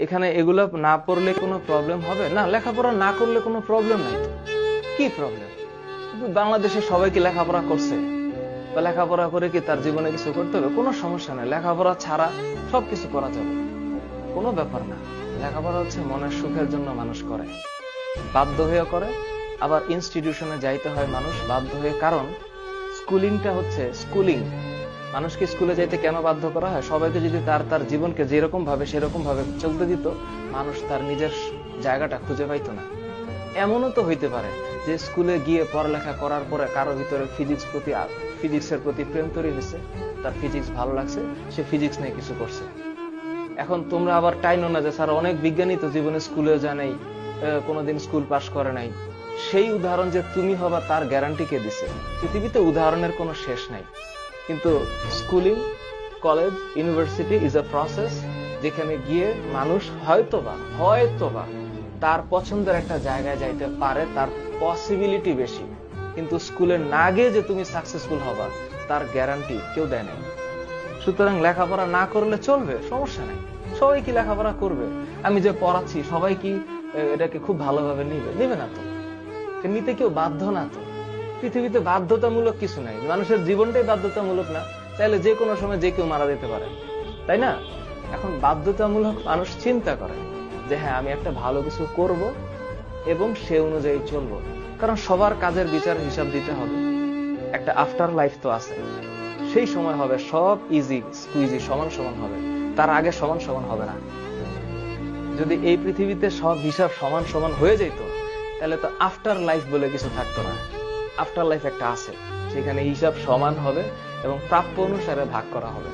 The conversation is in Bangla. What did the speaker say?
এখানে এগুলো না পড়লে কোনো প্রবলেম হবে? না, লেখাপড়া না করলে কোনো প্রবলেম নাই কি প্রবলেম বাংলাদেশে সবাই কি লেখাপড়া করছে? বা লেখাপড়া করে কি তার জীবনে কিছু করতে হবে? কোনো সমস্যা নেই। লেখাপড়া ছাড়া সবকিছু করা যাবে। কোনো ব্যাপার না। লেখাপড়া হচ্ছে মনের সুখের জন্য মানুষ করে। বাধ্য হয়ে করে। আবার ইনস্টিটিউশনে যাইতে হয় মানুষ বাধ্য হয়ে। কারণ স্কুলিংটা হচ্ছে স্কুলিং মানুষকে স্কুলে যাইতে কেন বাধ্য করা হয়? সবাইকে যদি তার তার জীবনকে যেরকম ভাবে, সেরকম ভাবে চলতে দিত, মানুষ তার নিজের জায়গাটা খুঁজে পাইতো না। এমনও তো হইতে পারে যে স্কুলে গিয়ে পড়ালেখা করার পরে কারও ভিতরে ফিজিক্স প্রতি ফিজিক্সের প্রতি প্রেম তৈরি হয়েছে, তার ফিজিক্স ভালো লাগছে, সে ফিজিক্স নিয়ে কিছু করছে। এখন তোমরা আবার টাইনো না যে, স্যার, অনেক বিজ্ঞানী তো জীবনে স্কুলে যা নেই কোনোদিন স্কুল পাশ করে নাই। সেই উদাহরণ যে তুমি হবা, তার গ্যারান্টি কে দিছে? পৃথিবীতে উদাহরণের কোনো শেষ নাই। কিন্তু schooling, college, university is a process যেখানে গিয়ে মানুষ হয়তোবা হয়তোবা তার পছন্দের একটা জায়গায় যাইতে পারে, তার পসিবিলিটি বেশি। কিন্তু স্কুলে না গিয়ে যে তুমি সাকসেসফুল হবা, তার গ্যারান্টি কেউ দেয় নাই। সুতরাং লেখাপড়া না করলে চলবে, সমস্যা নেই। সবাই কি লেখাপড়া করবে? আমি যে পড়াচ্ছি, সবাই কি এটাকে খুব ভালোভাবে নিবে? নিবে না তো। নিতে কেউ বাধ্য না তো। পৃথিবীতে বাধ্যতামূলক কিছু নাই। মানুষের জীবনটাই বাধ্যতামূলক না। চাইলে যে কোনো সময় যে কেউ মারা যেতে পারে। তাই না? এখন বাধ্যতামূলক মানুষ চিন্তা করে যে হ্যাঁ আমি একটা ভালো কিছু করব এবং সে অনুযায়ী চলবো। কারণ সবার কাজের বিচার হিসাব দিতে হবে। একটা আফটার লাইফ তো আছে। সেই সময় হবে, সব ইজি স্কুইজি সমান সমান হবে। তার আগে সমান সমান হবে না। যদি এই পৃথিবীতে সব হিসাব সমান সমান হয়ে যেত, তাহলে তো আফটার লাইফ বলে কিছু থাকতো না। আফটার লাইফ একটা আছে সেখানে হিসাব সমান হবে এবং প্রাপ্য অনুসারে ভাগ করা হবে।